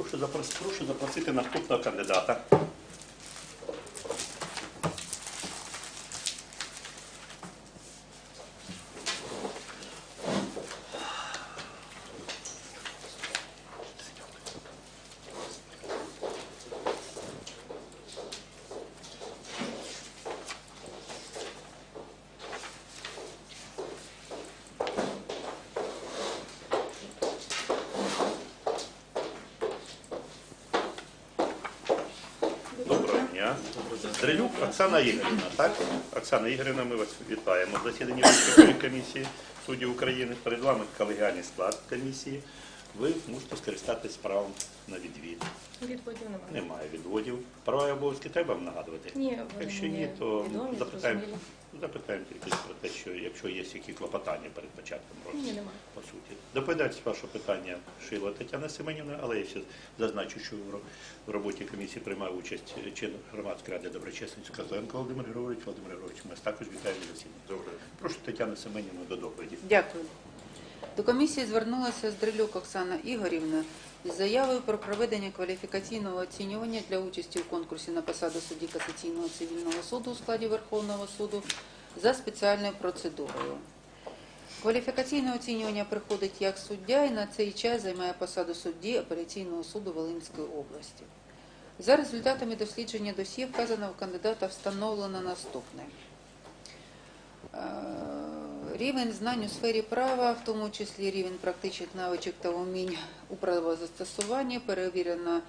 Прошу запрос- прошу запросити наступного кандидата. Оксана Ігорівна, так? Оксана Ігорівна, ми вас вітаємо в засіданні Вищої комісії суддів України. Перед вами колегіальний склад комісії. Ви можете скористатись правом на відвід. Відводів немає. Немає відводів. Права і обов'язки треба вам нагадувати? Ні, вони Якщо мені ні, то відомі, запитаємо, зрозумілі. Запитаємо тільки про те, що якщо є які клопотання перед початком розгляду. Ні, немає. По суті, доповідач вашого питання Шила Тетяна Семенівна, але я ще зазначу, що в ро- в роботі комісії приймає участь член громадської ради доброчесності Козленко Володимир Григорович. Володимир Григорович, ми також вітаємо на засіданні. Добре. Прошу Тетяну Семенівну до доповіді. Дякую. До комісії звернулася Здрилюк Оксана Ігорівна із заявою про проведення кваліфікаційного оцінювання для участі у конкурсі на посаду судді касаційного цивільного суду у складі Верховного суду за спеціальною процедурою. Кваліфікаційне оцінювання приходить як суддя і на цей час займає посаду судді апеляційного суду Волинської області. За результатами дослідження досьє вказаного кандидата встановлено наступне. Е, Рівень знань у сфері права, в тому числі рівень практичних навичок та умінь у правозастосуванні, перевірено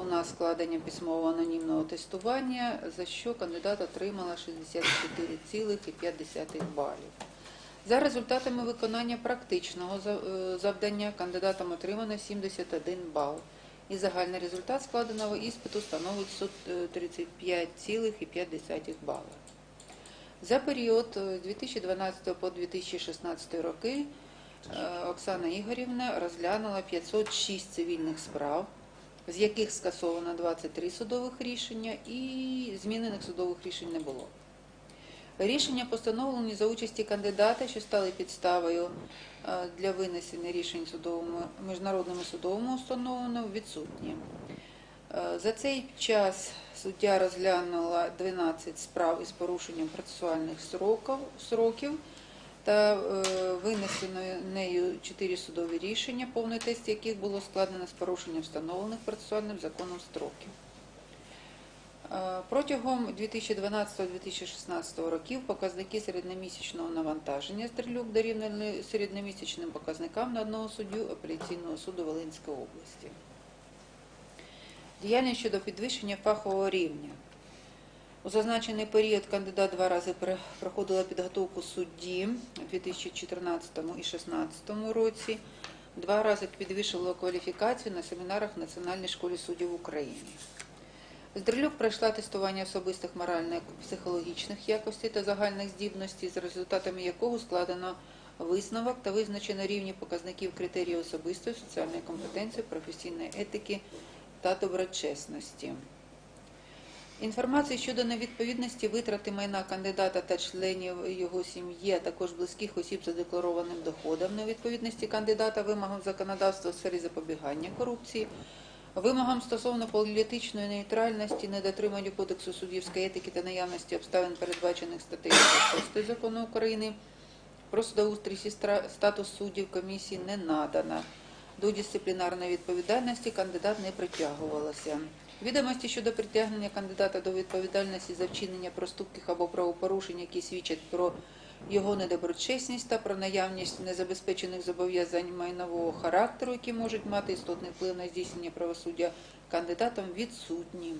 у нас складенням письмового анонімного тестування, за що кандидат отримала 64,5 балів. За результатами виконання практичного е, завдання кандидатам отримано 71 бал. І загальний результат складеного іспиту становить 135,5 бали. За період е, 2012 по 2016 роки е, Оксана Ігорівна розглянула 506 цивільних справ, з яких скасовано 23 судових рішення і змінених судових рішень не було. Рішення постановлені за участі кандидата, що стали підставою е, для винесення рішень судовими, міжнародними судовими установами, відсутні. Е, За цей час суддя розглянула 12 справ із порушенням процесуальних сроків, та е, винесено нею 4 судові рішення, повний тест яких було складено з порушенням встановлених процесуальним законом строків. Е, Протягом 2012-2016 років показники середньомісячного навантаження стрілюк дорівняли середньомісячним показникам на одного суддю апеляційного суду Волинської області. Діяльність щодо підвищення фахового рівня. У зазначений період кандидат два рази проходила підготовку судді у 2014 і 2016 році, два рази підвищила кваліфікацію на семінарах в Національній школі суддів України. Здрилюк пройшла тестування особистих морально-психологічних якостей та загальних здібностей, за результатами якого складено висновок та визначено рівні показників критерії особистої соціальної компетенції, професійної етики та доброчесності. Інформація щодо невідповідності витрати майна кандидата та членів його сім'ї, а також близьких осіб за декларованим доходом, невідповідності кандидата вимогам законодавства у сфері запобігання корупції, вимогам стосовно політичної нейтральності, недотриманню кодексу суддівської етики та наявності обставин, передбачених статтею 6 закону України про судоустрій і статус суддів комісії не надано. До дисциплінарної відповідальності кандидат не притягувалася. Відомості щодо притягнення кандидата до відповідальності за вчинення проступків або правопорушень, які свідчать про його недоброчесність та про наявність незабезпечених зобов'язань майнового характеру, які можуть мати істотний вплив на здійснення правосуддя кандидатам, відсутні.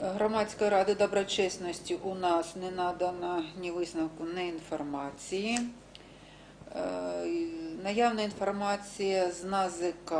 Громадської ради доброчесності у нас не надано ні висновку, ні інформації. Наявна інформація з НАЗК,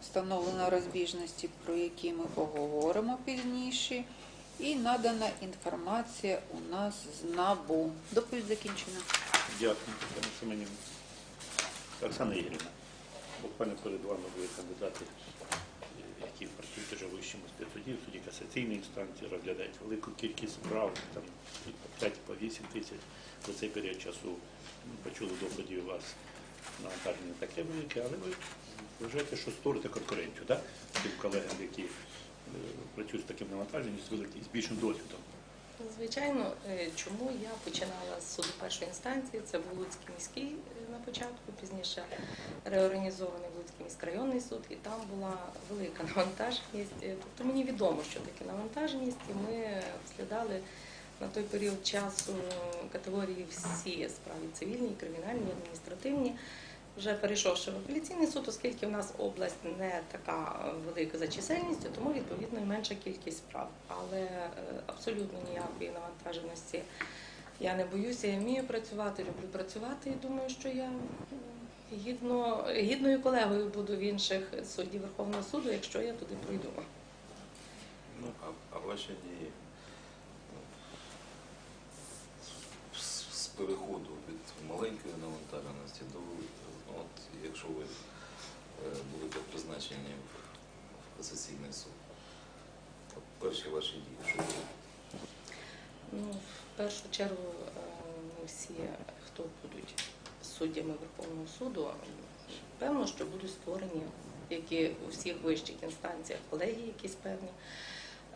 встановлено розбіжності, про які ми поговоримо пізніше. І надана інформація у нас з НАБУ. Доповідь закінчена. Дякую, Семенівна. Оксана Ігорівна, буквально перед вами були кандидати, які працюють уже в вищому спецсуді, касаційної інстанції, розглядають велику кількість справ, там по 5-8 тисяч. За цей період часу ми почули доходів у вас навантаження таке велике, але ви вважаєте, що створите конкуренцію, так? Тим колегам, які е, працюють з таким навантаженням, з великим, з більшим досвідом. Звичайно, е, чому я починала з суду першої інстанції, це був Луцький міський е, на початку, пізніше реорганізований Луцький міськрайонний суд, і там була велика навантаженість. Тобто мені відомо, що таке навантаженість, і ми розглядали на той період часу категорії всі справи цивільні, кримінальні, адміністративні. Вже перейшовши в апеляційний суд, оскільки в нас область не така велика за чисельністю, тому відповідно і менша кількість справ. Але е, абсолютно ніякої навантаженості я не боюся, я вмію працювати, люблю працювати і думаю, що я гідно, гідною колегою буду в інших суддів Верховного суду, якщо я туди пройду. Ну, а, а ваші дії ну, з, з переходу від маленької навантаженості до великої. Ну, от, якщо ви е, будете призначені в, касаційний суд, от перші ваші дії, що? Ну, в першу чергу, е, ми всі, хто будуть суддями Верховного суду, певно, що будуть створені, як і у всіх вищих інстанціях, колегії якісь певні.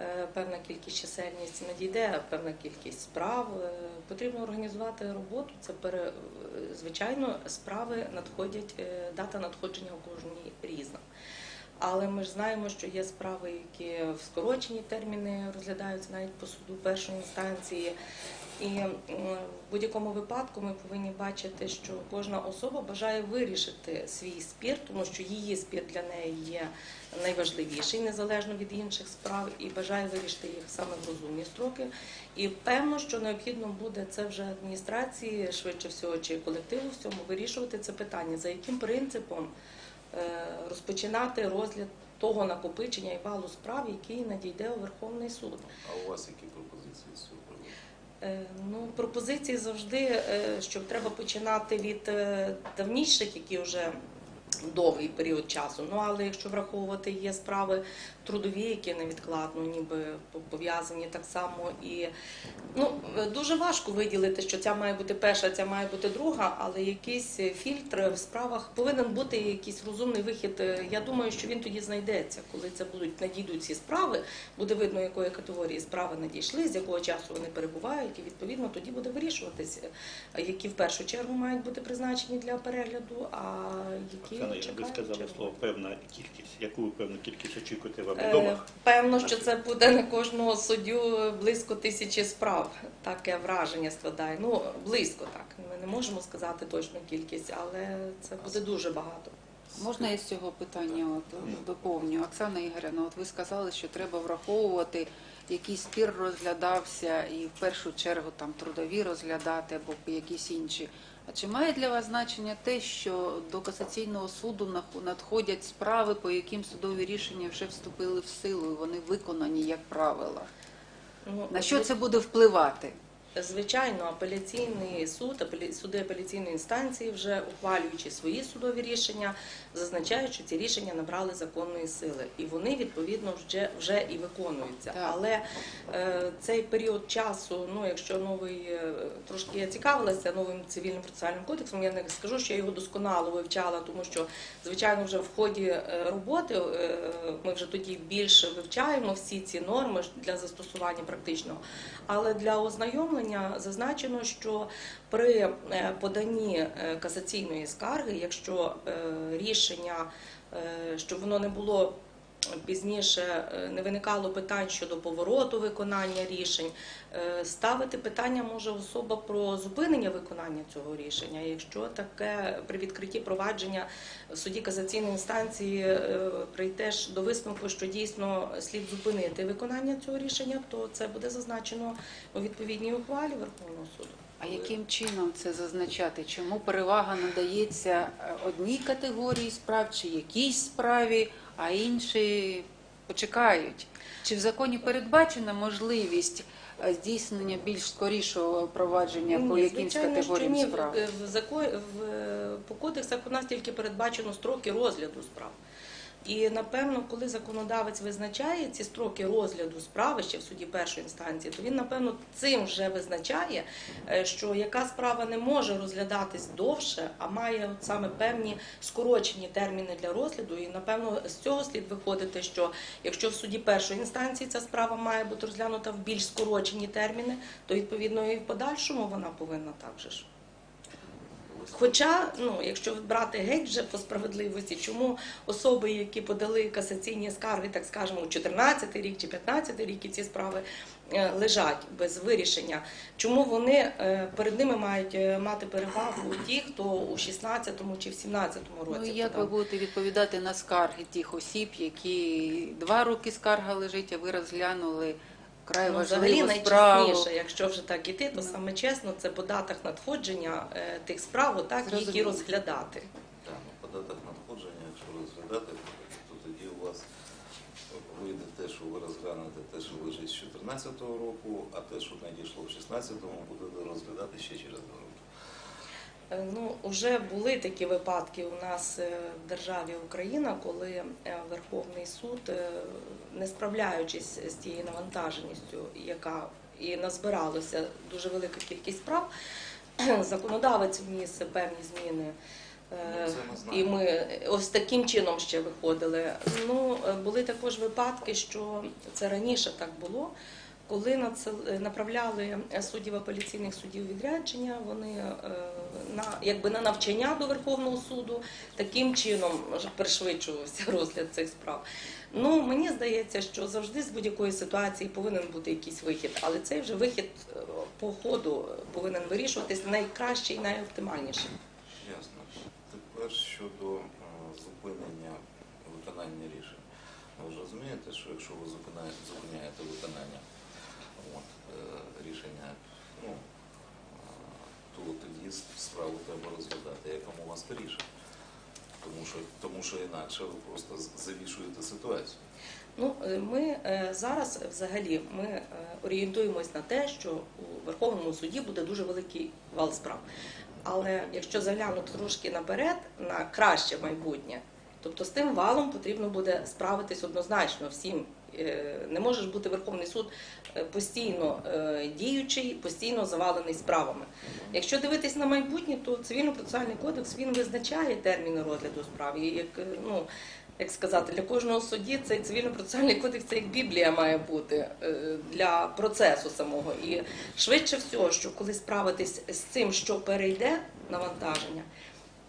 Е, Певна кількість чисельність надійде, певна кількість справ. Е, Потрібно організувати роботу. Це пере... е, звичайно, справи надходять, дата надходження у кожній різна. Але ми ж знаємо, що є справи, які в скорочені терміни розглядаються навіть по суду першої інстанції. І в будь-якому випадку ми повинні бачити, що кожна особа бажає вирішити свій спір, тому що її спір для неї є найважливіший, незалежно від інших справ, і бажає вирішити їх саме в розумні строки. І певно, що необхідно буде це вже адміністрації, швидше всього, чи колективу всьому вирішувати це питання, за яким принципом е, розпочинати розгляд того накопичення і валу справ, який надійде у Верховний суд. А у вас які пропозиції? Е, Ну, пропозиції завжди, е, що треба починати від е, давніших, які вже довгий період часу. Ну але якщо враховувати є справи трудові, які невідкладно ніби пов'язані так само і ну е, дуже важко виділити, що ця має бути перша, ця має бути друга, але якийсь фільтр в справах повинен бути якийсь розумний вихід. Е, Я думаю, що він тоді знайдеться, коли це будуть надійдуть ці справи, буде видно, якої категорії справи надійшли, з якого часу вони перебувають, і відповідно тоді буде вирішуватися, які в першу чергу мають бути призначені для перегляду, а які Оксана, Ігорівна, ви чекають сказали чергу. слово певна кількість. Яку певну кількість очікуєте вам Е. Певно, що це буде на кожного суддю близько тисячі справ. Таке враження складає. Ну близько так. Ми не можемо сказати точну кількість, але це буде дуже багато. Можна я з цього питання от, доповню? Оксана Ігорівна, от ви сказали, що треба враховувати, який спір розглядався, і в першу чергу там трудові розглядати або якісь інші. А чи має для вас значення те, що до касаційного суду надходять справи, по яким судові рішення вже вступили в силу, і вони виконані як правило? Ну, На що це буде впливати? Звичайно, апеляційний суд, суди апеляційної інстанції, вже ухвалюючи свої судові рішення, зазначають, що ці рішення набрали законної сили, і вони відповідно вже вже і виконуються. Так. Але е, цей період часу, ну якщо новий е, трошки я цікавилася новим цивільним процесуальним кодексом, я не скажу, що я його досконало вивчала, тому що звичайно вже в ході е, роботи е, ми вже тоді більше вивчаємо всі ці норми для застосування практичного. Але для ознайомлення зазначено, що при е, поданні е, касаційної скарги, якщо е, рішення, щоб воно не було пізніше, е, не виникало питань щодо повороту виконання рішень, е, ставити питання може особа про зупинення виконання цього рішення. Якщо таке при відкритті провадження в суді касаційної інстанції е, прийдеш до висновку, що дійсно слід зупинити виконання цього рішення, то це буде зазначено у відповідній ухвалі Верховного суду. А яким чином це зазначати? Чому перевага надається одній категорії справ чи якійсь справі, а інші почекають? Чи в законі передбачена можливість е, здійснення більш скорішого провадження по Ні, якимсь звичайно, що категоріям ні. справ? В, закон, в, по кодексах у нас тільки передбачено строки розгляду справ. І напевно, коли законодавець визначає ці строки розгляду справи ще в суді першої інстанції, то він напевно цим вже визначає, е, що яка справа не може розглядатись довше, а має от саме певні скорочені терміни для розгляду. І напевно з цього слід виходити, що якщо в суді першої інстанції ця справа має бути розглянута в більш скорочені терміни, то відповідно і в подальшому вона повинна так же ж. Хоча, ну, якщо брати геть вже по справедливості, чому особи, які подали касаційні скарги, так скажемо, у 14 рік чи 15 рік, і ці справи е, лежать без вирішення, чому вони е, перед ними мають е, мати перевагу ті, хто у 16-му чи в 17-му році Ну як ви будете відповідати на скарги тих осіб, які два роки скарга лежить, а ви розглянули край Ну, взагалі справу? найчесніше, якщо вже так іти, то саме чесно, це по датах надходження е, тих справ, так, які Зрозуміло. розглядати. Так, ну, по датах надходження, якщо розглядати, то тоді у вас вийде те, що ви розглянете те, що лежить з 2014 року, а те, що надійшло в 2016-му, будете розглядати ще через два роки. Е, Ну, вже були такі випадки у нас е, в державі Україна, коли е, Верховний суд, не справляючись з тією навантаженістю, яка і назбиралося дуже велика кількість справ, законодавець вніс певні зміни. Ну, І ми ось таким чином ще виходили. Ну, були також випадки, що це раніше так було. Коли направляли суддів апеляційних судів відрядження, вони на якби на навчання до Верховного суду таким чином пришвидшувався розгляд цих справ. Ну мені здається, що завжди з будь-якої ситуації повинен бути якийсь вихід, але цей вже вихід е, по ходу повинен вирішуватись найкраще і найоптимальніше. Ясно. Тепер щодо е, зупинення виконання рішень. Ви ж розумієте, що якщо ви зупиняєте, виконання от, е, рішення, ну, е, то тоді справу треба розглядати якомога скоріше. Тому що, тому що інакше ви просто завішуєте ситуацію. Ну, е, ми е, зараз взагалі ми е, орієнтуємось на те, що у Верховному суді буде дуже великий вал справ. Але якщо заглянути трошки наперед на краще майбутнє, тобто з тим валом потрібно буде справитись однозначно всім. Е, Не може ж бути Верховний суд е, постійно е, діючий, постійно завалений справами. Якщо дивитись на майбутнє, то цивільно-процесуальний кодекс він визначає терміни розгляду справ. Як ну як сказати, для кожного судді цей цивільно-процесуальний кодекс це як Біблія має бути для процесу самого. І швидше всього, що коли справитись з цим, що перейде навантаження,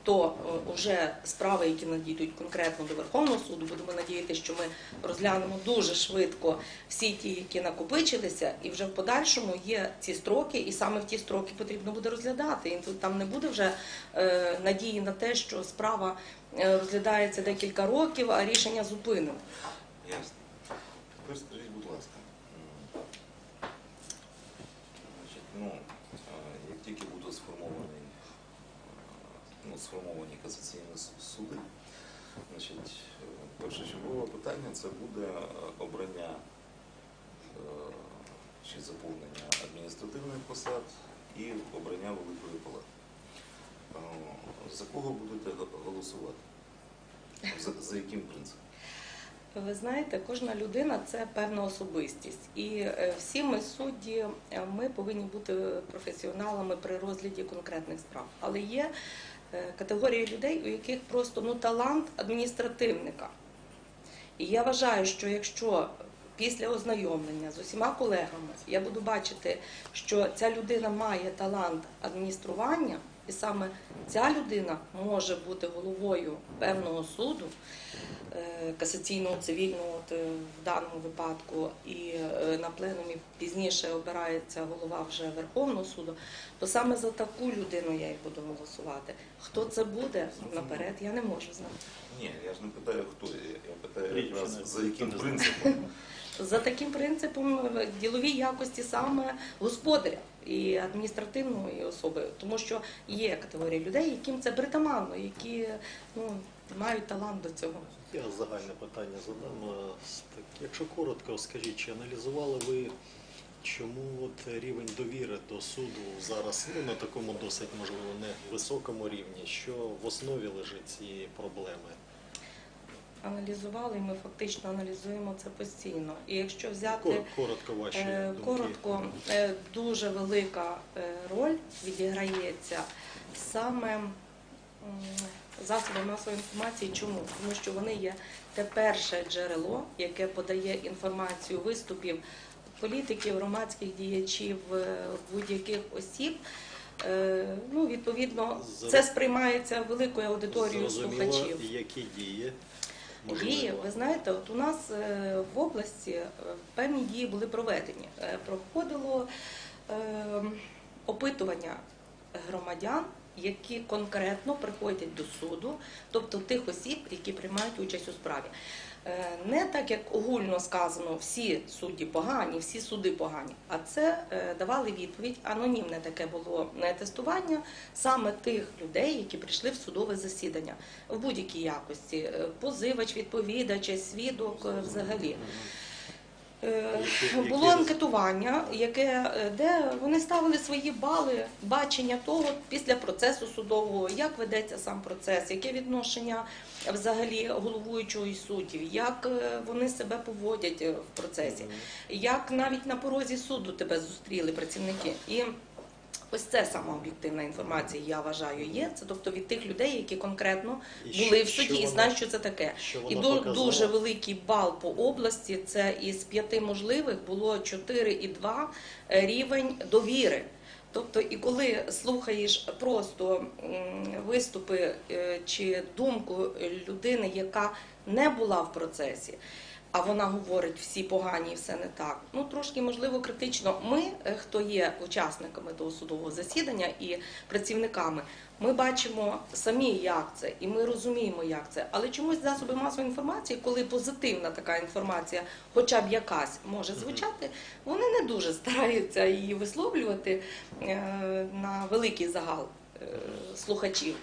то вже справи, які надійдуть конкретно до Верховного суду, будемо надіятися, що ми розглянемо дуже швидко всі ті, які накопичилися, і вже в подальшому є ці строки, і саме в ті строки потрібно буде розглядати. І там не буде вже е, надії на те, що справа е, розглядається декілька років, а рішення зупинено. Ясно. Тепер скажіть, будь ласка, м, значить, ну, е, як тільки будуть сформовані, е, ну, сформовані касаційні с- суди, значить, першочергове питання це буде обрання е, чи заповнення адміністративних посад і обрання Великої Палати. Е, За кого будете голосувати? За, за яким принципом? Ви знаєте, кожна людина це певна особистість, і е, всі ми судді, ми повинні бути професіоналами при розгляді конкретних справ. Але є категорії людей, у яких просто ну талант адміністративника. І я вважаю, що якщо після ознайомлення з усіма колегами я буду бачити, що ця людина має талант адміністрування, і саме ця людина може бути головою певного суду, е, касаційного, цивільного, е, в даному випадку, і е, на пленумі пізніше обирається голова вже Верховного суду, то саме за таку людину я і буду голосувати. Хто це буде наперед, я не можу знати. Ні, я ж не питаю, хто я. Я питаю якраз за яким принципом. За таким принципом е, ділові якості саме господаря і адміністративної особи, тому що є категорія людей, яким це притаманно, які ну, мають талант до цього. Я загальне питання задам. Е, Якщо коротко, скажіть, чи аналізували ви, чому от рівень довіри до суду зараз ну, на такому досить можливо не високому рівні, що в основі лежить цієї проблеми? Аналізували, і ми фактично аналізуємо це постійно. І якщо взяти Коротко ваші Е, думки. Коротко, е, дуже велика е, роль відіграється саме засоби масової інформації. Чому? Тому що вони є те перше джерело, яке подає інформацію виступів політиків, громадських діячів, будь-яких осіб. Ну, відповідно, це сприймається великою аудиторією Зрозуміло, слухачів. які дії Дії, ви знаєте, от у нас е, в області е, певні дії були проведені. Е, Проходило опитування громадян, які конкретно приходять до суду, тобто тих осіб, які приймають участь у справі. Е, Не так, як огульно сказано, всі судді погані, всі суди погані, а це е, давали відповідь. Анонімне таке було тестування саме тих людей, які прийшли в судове засідання в будь-якій якості. Позивач, відповідач, свідок е, взагалі. Е, Було анкетування, яке, е, де вони ставили свої бали бачення того після процесу судового, як ведеться сам процес, яке відношення взагалі головуючого і суддів, як е, вони себе поводять в процесі, як навіть на порозі суду тебе зустріли працівники. І ось це сама об'єктивна інформація, я вважаю, є. Це тобто від тих людей, які конкретно І були в суді і знають, що це таке. що І дуже великий бал по області. Це із п'яти можливих було 4,2 рівень довіри. Тобто, і коли слухаєш просто виступи е, чи думку людини, яка не була в процесі, а вона говорить всі погані, і все не так. Ну трошки можливо критично. Ми, е, хто є учасниками того судового засідання і працівниками, ми бачимо самі, як це, і ми розуміємо, як це. Але чомусь засоби масової інформації, коли позитивна така інформація, хоча б якась може звучати, вони не дуже стараються її висловлювати е, на великий загал е, слухачів.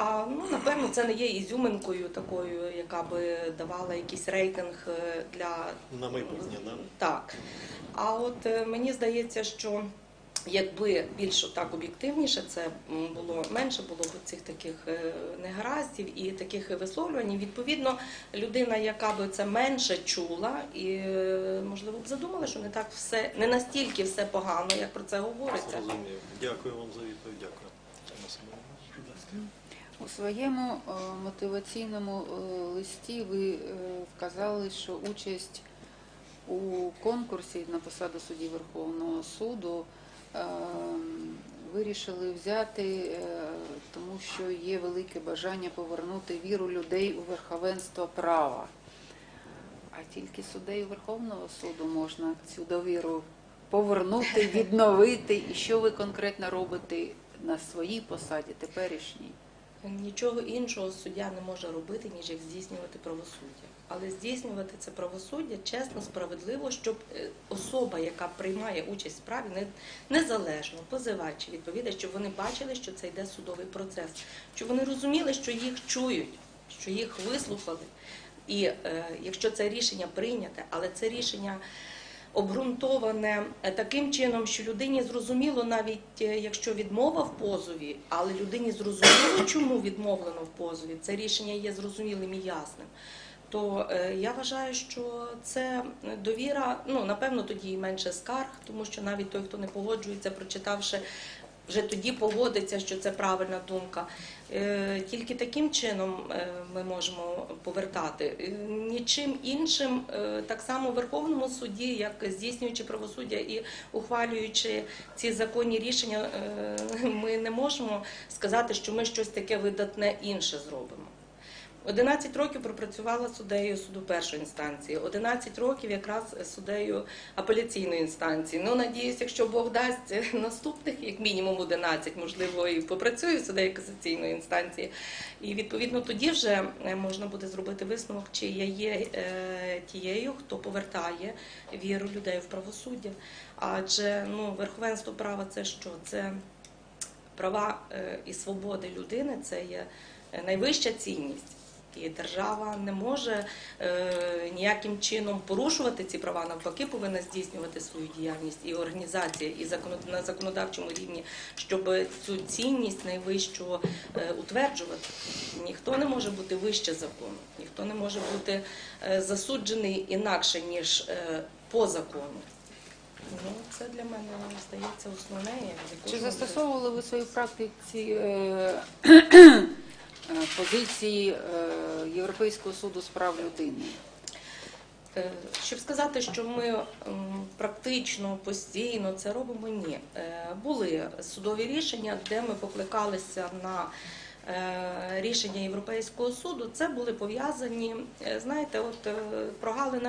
А ну напевно це не є ізюминкою такою, яка би давала якийсь рейтинг е, для На майбутнє, да? так. А от е, мені здається, що якби більш так об'єктивніше це було менше було б цих таких е, негараздів і таких висловлювань. Відповідно, людина, яка би це менше чула, і можливо б задумала, що не так все не настільки все погано, як про це говориться. Дякую вам за відповідь. Дякую. У своєму е, мотиваційному е, листі ви е, вказали, що участь у конкурсі на посаду судді Верховного суду вирішили взяти, тому що є велике бажання повернути віру людей у верховенство права. А тільки суддею Верховного суду можна цю довіру повернути, відновити. І що ви конкретно робите на своїй посаді теперішній? Нічого іншого суддя не може робити, ніж як здійснювати правосуддя. Але здійснювати це правосуддя чесно, справедливо, щоб е, особа, яка приймає участь в справі, не- незалежно, позивач чи відповідач, щоб вони бачили, що це йде судовий процес, щоб вони розуміли, що їх чують, що їх вислухали. І е, якщо це рішення прийняте, але це рішення обґрунтоване е, таким чином, що людині зрозуміло, навіть е, якщо відмова в позові, але людині зрозуміло, чому відмовлено в позові, це рішення є зрозумілим і ясним. То е, я вважаю, що це довіра, ну напевно, тоді і менше скарг, тому що навіть той, хто не погоджується, прочитавши, вже тоді погодиться, що це правильна думка. Е, Тільки таким чином е, ми можемо повертати. Е, Нічим іншим, так само Верховному суді, як здійснюючи правосуддя і ухвалюючи ці законні рішення, ми не можемо сказати, що ми щось таке видатне інше зробимо. 11 років пропрацювала суддею суду першої інстанції, 11 років якраз суддею апеляційної інстанції. Ну, надіюсь, якщо Бог дасть наступних, як мінімум 11, можливо, і попрацюю суддею касаційної інстанції. І відповідно тоді вже е, можна буде зробити висновок, чи я є е, тією, хто повертає віру людей в правосуддя. Адже ну, верховенство права це що? Це права е, і свободи людини, це є найвища цінність. І держава не може е, ніяким чином порушувати ці права, навпаки, повинна здійснювати свою діяльність і організація, і на законодавчому рівні, щоб цю цінність найвищу е, утверджувати. Ніхто не може бути вище закону, ніхто не може бути е, засуджений інакше, ніж по закону. Ну, це для мене здається основне. Чи застосовували ви в своїй практиці е, позиції е, Європейського суду з прав людини? Е, Щоб сказати, що ми практично постійно це робимо, ні. Е, Були судові рішення, де ми покликалися на е, рішення Європейського суду. Це були пов'язані, е, знаєте, от е, прогалина